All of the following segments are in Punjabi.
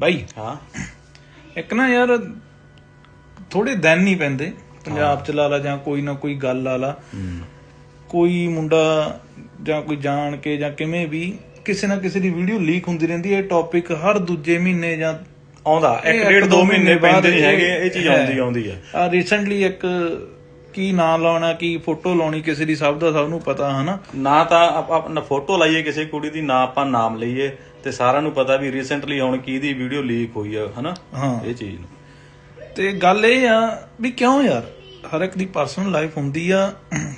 ਬਾਈ। ਹਾਂ। ਇੱਕ ਨਾ ਯਾਰ ਥੋੜੇ ਦਿਨ ਨਹੀਂ ਪੈਂਦੇ। ਪੰਜਾਬ ਚ ਲਾ ਲਾ ਜਾਂ ਕੋਈ ਨਾ ਕੋਈ ਗੱਲ ਲਾ ਲਾ। ਕੋਈ ਮੁੰਡਾ ਜਾਂ ਕੋਈ ਜਾਣ ਕੇ ਜਾਂ ਕਿਵੇਂ ਵੀ ਕਿਸੇ ਨਾ ਕਿਸੇ ਦੀ ਵੀਡੀਓ ਲੀਕ ਹੁੰਦੀ ਰਹਿੰਦੀ ਹੈ। ਟੌਪਿਕ ਹਰ ਦੂਜੇ ਮਹੀਨੇ ਜਾਂ ਆਉਂਦਾ। ਇੱਕ ਇਹ ਡੇਢ ਇੱਕ ਦੋ ਦੋ ਮਹੀਨੇ ਮਹੀਨੇ ਬਾਅਦ ਪੈਂਦੇ ਨਹੀਂ ਹੈਗੇ। ਇਹ ਚੀਜ਼। ਆਉਂਦੀ ਆਉਂਦੀ ਹੈ। ਆ ਰੀਸੈਂਟਲੀ ਇੱਕ ਕੀ ਨਾਂ ਲਾਉਣਾ ਕੀ ਫੋਟੋ ਲਾਉਣੀ ਕਿਸੇ ਦੀ ਸਭ ਦਾ ਸਭ ਨੂੰ ਪਤਾ ਹਨਾ? ਨਾ ਤਾਂ ਆਪਾਂ ਆਪਣਾ ਫੋਟੋ ਲਾਈਏ ਕਿਸੇ ਕੁੜੀ ਦੀ ਨਾ ਆਪਾਂ ਨਾਮ ਲਈਏ ਤੇ ਸਾਰਿਆਂ ਨੂੰ ਪਤਾ ਵੀ ਰੀਸੈਂਟਲੀ ਹੁਣ ਕਿਹਦੀ ਵੀਡੀਓ ਲੀਕ ਹੋਈ ਆ ਹਨਾ? ਹਾਂ। ਇਹ ਚੀਜ਼ ਨੂੰ। ਤੇ ਗੱਲ ਇਹ ਆ ਵੀ ਕਿਉਂ ਯਾਰ? ਹਰ ਇੱਕ ਦੀ ਪਰਸਨਲ ਲਾਈਫ ਹੁੰਦੀ ਆ।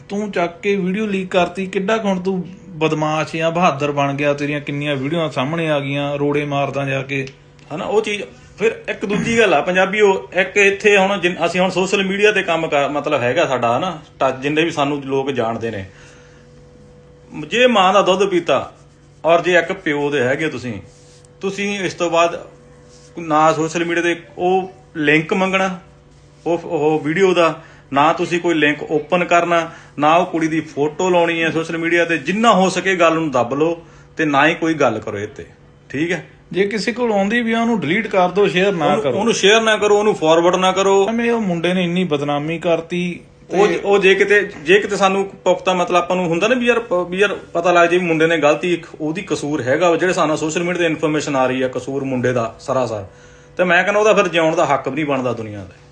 ਤੂੰ ਚੱਕ ਕੇ ਵੀਡੀਓ ਲੀਕ ਕਰਤੀ ਕਿੱਡਾ ਕੁ ਹੁਣ ਤੂੰ ਬਦਮਾਸ਼ ਜਾਂ ਬਹਾਦਰ ਬਣ ਗਿਆ ਤੇਰੀਆਂ ਕਿੰਨੀਆਂ ਵੀਡੀਓਆਂ ਸਾਹਮਣੇ ਆ ਗਈਆਂ ਰੋੜੇ ਮਾਰਦਾ ਜਾ ਕੇ। ਹਨਾ, ਉਹ ਚੀਜ਼, ਫਿਰ ਇੱਕ ਦੂਜੀ ਗੱਲ ਆ, ਪੰਜਾਬੀ ਉਹ, ਇੱਕ ਇੱਥੇ ਹੁਣ ਜਿਨ- ਅਸੀਂ ਹੁਣ ਸੋਸ਼ਲ ਮੀਡੀਆ ਤੇ ਕੰਮ ਕਰ, ਮਤਲਬ ਹੈਗਾ ਸਾਡਾ, ਹਨਾ ਟੱਚ ਜਿੰਨੇ ਵੀ ਸਾਨੂੰ ਲੋਕ ਜਾਣਦੇ ਨੇ। ਜੇ ਮਾਂ ਦਾ ਦੁੱਧ ਪੀਤਾ, ਔਰ ਜੇ ਇੱਕ ਪਿਓ ਦੇ ਹੈਗੇ ਤੁਸੀਂ ਤੁਸੀਂ ਇਸ ਤੋਂ ਬਾਅਦ ਨਾ ਸੋਸ਼ਲ ਮੀਡੀਆ ਤੇ ਉਹ ਲਿੰਕ ਮੰਗਣਾ, ਉਹ ਉਹ ਵੀਡੀਓ ਦਾ, ਨਾ ਤੁਸੀਂ ਕੋਈ ਲਿੰਕ ਓਪਨ ਕਰਨਾ, ਨਾ ਉਹ ਕੁੜੀ ਦੀ ਫੋਟੋ ਲਾਉਣੀ ਹੈ ਸੋਸ਼ਲ ਮੀਡੀਆ ਤੇ, ਜਿੰਨਾ ਹੋ ਸਕੇ ਗੱਲ ਨੂੰ ਦੱਬ ਲਓ, ਤੇ ਨਾ ਹੀ ਕੋਈ ਗੱਲ ਕਰੋ ਇਹ ਤੇ ਠੀਕ ਹੈ। ਜੇ ਕਿਸੇ ਕੋਲ ਆਉਂਦੀ ਵੀ ਆ ਉਹਨੂੰ ਡਿਲੀਟ ਕਰ ਦਿਓ ਸ਼ੇਅਰ ਨਾ ਕਰੋ। ਉਹਨੂੰ ਸ਼ੇਅਰ ਨਾ ਕਰੋ ਉਹਨੂੰ ਫਾਰਵਰਡ ਨਾ ਕਰੋ। ਐਵੇਂ ਉਹ ਮੁੰਡੇ ਨੇ ਇੰਨੀ ਬਦਨਾਮੀ ਕਰਤੀ ਉਹ ਉਹ ਜੇ ਕਿਤੇ ਜੇ ਕਿਤੇ ਸਾਨੂੰ ਪੁਖਤਾ ਮਤਲਬ ਆਪਾਂ ਨੂੰ ਹੁੰਦਾ ਨਾ ਵੀ ਯਾਰ ਵੀ ਯਾਰ ਪਤਾ ਲੱਗ ਜੇ ਵੀ ਮੁੰਡੇ ਨੇ ਗਲਤੀ ਇੱਕ ਉਹਦੀ ਕਸੂਰ ਹੈਗਾ ਜਿਹੜੇ ਸਾਨੂੰ ਸੋਸ਼ਲ ਮੀਡੀਆ ਤੇ ਇਨਫੋਰਮੇਸ਼ਨ ਆ ਰਹੀ ਆ ਕਸੂਰ ਮੁੰਡੇ ਦਾ ਸਰਾਸਰ। ਤੇ ਮੈਂ ਕਹਿੰਦਾ ਉਹਦਾ ਫਿਰ ਜਿਉਣ ਦਾ ਹੱਕ ਵੀ ਨਹੀਂ ਬਣਦਾ ਦੁਨੀਆ ਦਾ